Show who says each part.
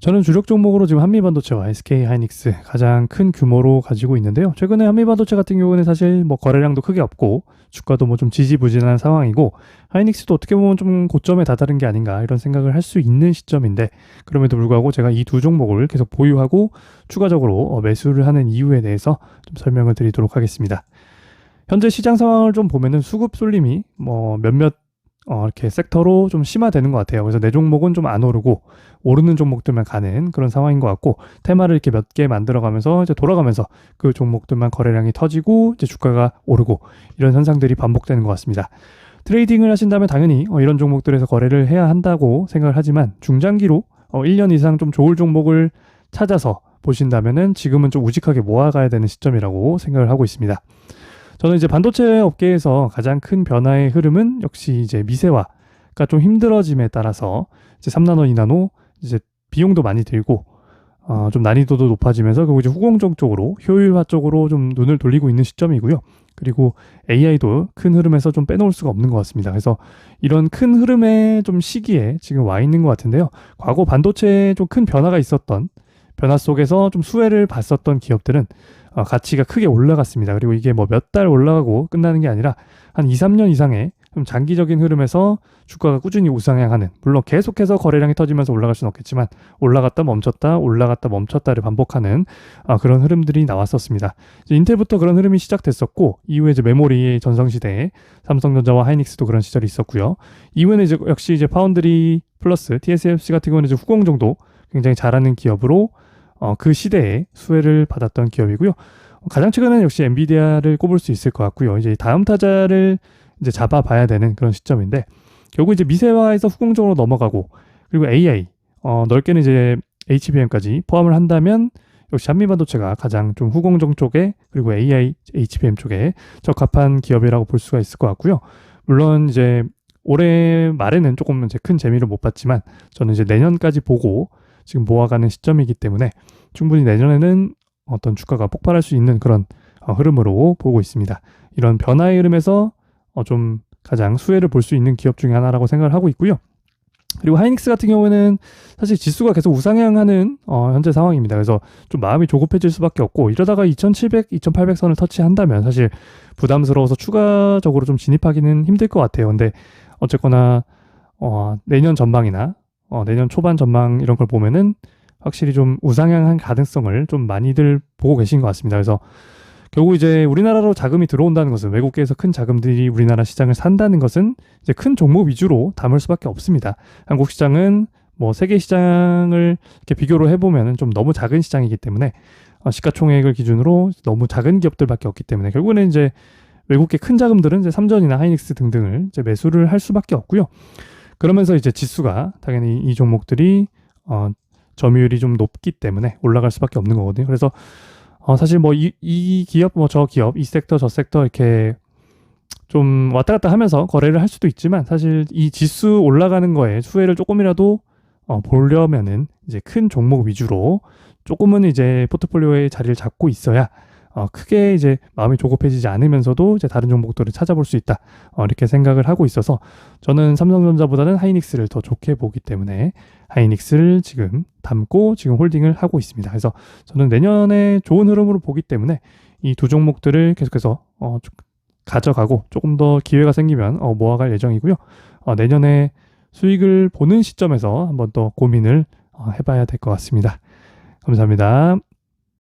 Speaker 1: 저는 주력 종목으로 지금 한미반도체와 SK 하이닉스 가장 큰 규모로 가지고 있는데요. 최근에 한미반도체 같은 경우는 사실 뭐 거래량도 크게 없고 주가도 뭐 좀 지지부진한 상황이고 하이닉스도 어떻게 보면 좀 고점에 다다른 게 아닌가 이런 생각을 할 수 있는 시점인데 그럼에도 불구하고 제가 이 두 종목을 계속 보유하고 추가적으로 어, 매수를 하는 이유에 대해서 좀 설명을 드리도록 하겠습니다. 현재 시장 상황을 좀 보면은 수급 쏠림이 뭐 몇몇 어, 이렇게 섹터로 좀 심화되는 것 같아요. 그래서 내 종목은 좀 안 오르고 오르는 종목들만 가는 그런 상황인 것 같고 테마를 이렇게 몇 개 만들어가면서 이제 돌아가면서 그 종목들만 거래량이 터지고 이제 주가가 오르고 이런 현상들이 반복되는 것 같습니다. 트레이딩을 하신다면 당연히 어, 이런 종목들에서 거래를 해야 한다고 생각을 하지만 중장기로 어, 1년 이상 좀 좋을 종목을 찾아서 보신다면은 지금은 좀 우직하게 모아가야 되는 시점이라고 생각을 하고 있습니다. 저는 이제 반도체 업계에서 가장 큰 변화의 흐름은 역시 이제 미세화가 좀 힘들어짐에 따라서 이제 3나노, 2나노 이제 비용도 많이 들고 어, 좀 난이도도 높아지면서 그리고 이제 후공정 쪽으로 효율화 쪽으로 좀 눈을 돌리고 있는 시점이고요. 그리고 AI도 큰 흐름에서 좀 빼놓을 수가 없는 것 같습니다. 그래서 이런 큰 흐름의 좀 시기에 지금 와 있는 것 같은데요. 과거 반도체에 좀 큰 변화가 있었던 변화 속에서 좀 수혜를 봤었던 기업들은 어, 가치가 크게 올라갔습니다. 그리고 이게 뭐 몇 달 올라가고 끝나는 게 아니라 한 2, 3년 이상의 좀 장기적인 흐름에서 주가가 꾸준히 우상향하는 물론 계속해서 거래량이 터지면서 올라갈 수는 없겠지만 올라갔다 멈췄다 올라갔다 멈췄다를 반복하는 아, 그런 흐름들이 나왔었습니다. 이제 인텔부터 그런 흐름이 시작됐었고 이후에 이제 메모리 전성시대에 삼성전자와 하이닉스도 그런 시절이 있었고요. 이후에는 이제 역시 이제 파운드리 플러스 TSMC 같은 경우는 이제 후공 정도 굉장히 잘하는 기업으로 어, 그 시대에 수혜를 받았던 기업이고요. 가장 최근에는 역시 엔비디아를 꼽을 수 있을 것 같고요. 이제 다음 타자를 이제 잡아봐야 되는 그런 시점인데 결국 이제 미세화에서 후공적으로 넘어가고 그리고 AI 어, 넓게는 이제 HBM까지 포함을 한다면 역시 한미반도체가 가장 좀 후공정 쪽에 그리고 AI, HBM 쪽에 적합한 기업이라고 볼 수가 있을 것 같고요. 물론 이제 올해 말에는 조금 이제 큰 재미를 못 봤지만 저는 이제 내년까지 보고 지금 모아가는 시점이기 때문에 충분히 내년에는 어떤 주가가 폭발할 수 있는 그런 어, 흐름으로 보고 있습니다. 이런 변화의 흐름에서 어, 좀 가장 수혜를 볼 수 있는 기업 중에 하나라고 생각을 하고 있고요. 그리고 하이닉스 같은 경우에는 사실 지수가 계속 우상향하는 어, 현재 상황입니다. 그래서 좀 마음이 조급해질 수밖에 없고 이러다가 2,700, 2,800선을 터치한다면 사실 부담스러워서 추가적으로 좀 진입하기는 힘들 것 같아요. 근데 어쨌거나 어, 내년 전망이나 어, 내년 초반 전망 이런 걸 보면은 확실히 좀 우상향한 가능성을 좀 많이들 보고 계신 것 같습니다. 그래서 결국 이제 우리나라로 자금이 들어온다는 것은 외국계에서 큰 자금들이 우리나라 시장을 산다는 것은 이제 큰 종목 위주로 담을 수밖에 없습니다. 한국 시장은 뭐 세계 시장을 이렇게 비교로 해보면은 좀 너무 작은 시장이기 때문에 어, 시가총액을 기준으로 너무 작은 기업들밖에 없기 때문에 결국에는 이제 외국계 큰 자금들은 이제 삼전이나 하이닉스 등등을 이제 매수를 할 수밖에 없고요. 그러면서 이제 지수가 당연히 이 종목들이 어, 점유율이 좀 높기 때문에 올라갈 수밖에 없는 거거든요. 그래서 어, 사실 뭐이 이 기업 뭐 저 기업 이 섹터 저 섹터 이렇게 좀 왔다 갔다 하면서 거래를 할 수도 있지만 사실 이 지수 올라가는 거에 수혜를 조금이라도 어, 보려면은 이제 큰 종목 위주로 조금은 이제 포트폴리오에 자리를 잡고 있어야 어, 크게 이제 마음이 조급해지지 않으면서도 이제 다른 종목들을 찾아볼 수 있다. 어, 이렇게 생각을 하고 있어서 저는 삼성전자보다는 하이닉스를 더 좋게 보기 때문에 하이닉스를 지금 담고 지금 홀딩을 하고 있습니다. 그래서 저는 내년에 좋은 흐름으로 보기 때문에 이 두 종목들을 계속해서 어, 가져가고 조금 더 기회가 생기면 어, 모아갈 예정이고요. 어, 내년에 수익을 보는 시점에서 한번 더 고민을 어, 해봐야 될 것 같습니다. 감사합니다.